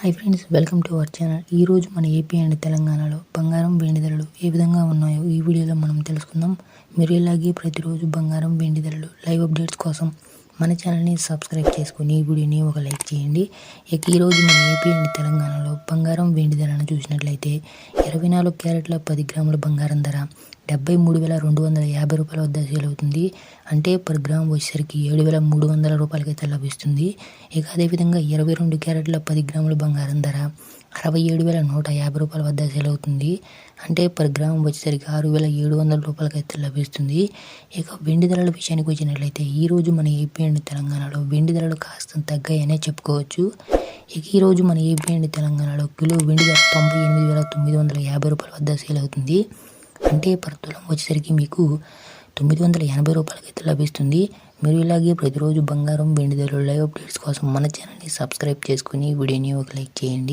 Hi friends welcome to our channel ఈరోజు మన AP and తెలంగాణలో బంగారం వెండి ధరలు ఏ విధంగా ఉన్నాయో ఈ వీడియోలో మనం తెలుసుకుందాం. మీరు ఇలాగే ప్రతిరోజు బంగారం వెండి ధరలు లైవ్ అప్డేట్స్ కోసం మన ఛానల్ని సబ్స్క్రైబ్ చేసుకుని ఈ వీడియోని ఒక లైక్ చేయండి. ఇక ఈరోజు మన ఏపీ అండ్ తెలంగాణలో బంగారం వెండి ధరను చూసినట్లయితే ఇరవై నాలుగు క్యారెట్ల పది గ్రాముల బంగారం ధర డెబ్బై మూడు వేల రెండు వందల యాభై రూపాయల వద్ద సేల్ అవుతుంది. అంటే పర్ గ్రామ్ వచ్చేసరికి ఏడు వేల మూడు వందల రూపాయలకైతే లభిస్తుంది. ఇక అదేవిధంగా ఇరవై రెండు క్యారెట్ల పది గ్రాముల బంగారం ధర అరవై ఏడు వేల నూట యాభై రూపాయల వద్ద సేల్ అవుతుంది. అంటే పర్ గ్రామ్ వచ్చేసరికి ఆరు వేల ఏడు వందల రూపాయలకైతే లభిస్తుంది. ఇక వెండి ధరల విషయానికి వచ్చినట్లయితే ఈరోజు మన ఏపీ అండ్ తెలంగాణలో వెండి ధరలు కాస్త తగ్గాయనే చెప్పుకోవచ్చు. ఇక ఈరోజు మన ఏపీ అండ్ తెలంగాణలో కిలో వెండి ధర తొంభై ఎనిమిది వేల తొమ్మిది వందల యాభై రూపాయల వద్ద సేల్ అవుతుంది. అంటే పర్ తులం వచ్చేసరికి మీకు తొమ్మిది వందల ఎనభై రూపాయలకైతే లభిస్తుంది. మీరు ఇలాగే ప్రతిరోజు బంగారం వెండి ధరలు లైవ్ అప్డేట్స్ కోసం మన ఛానల్ని సబ్స్క్రైబ్ చేసుకుని వీడియోని ఒక లైక్ చేయండి.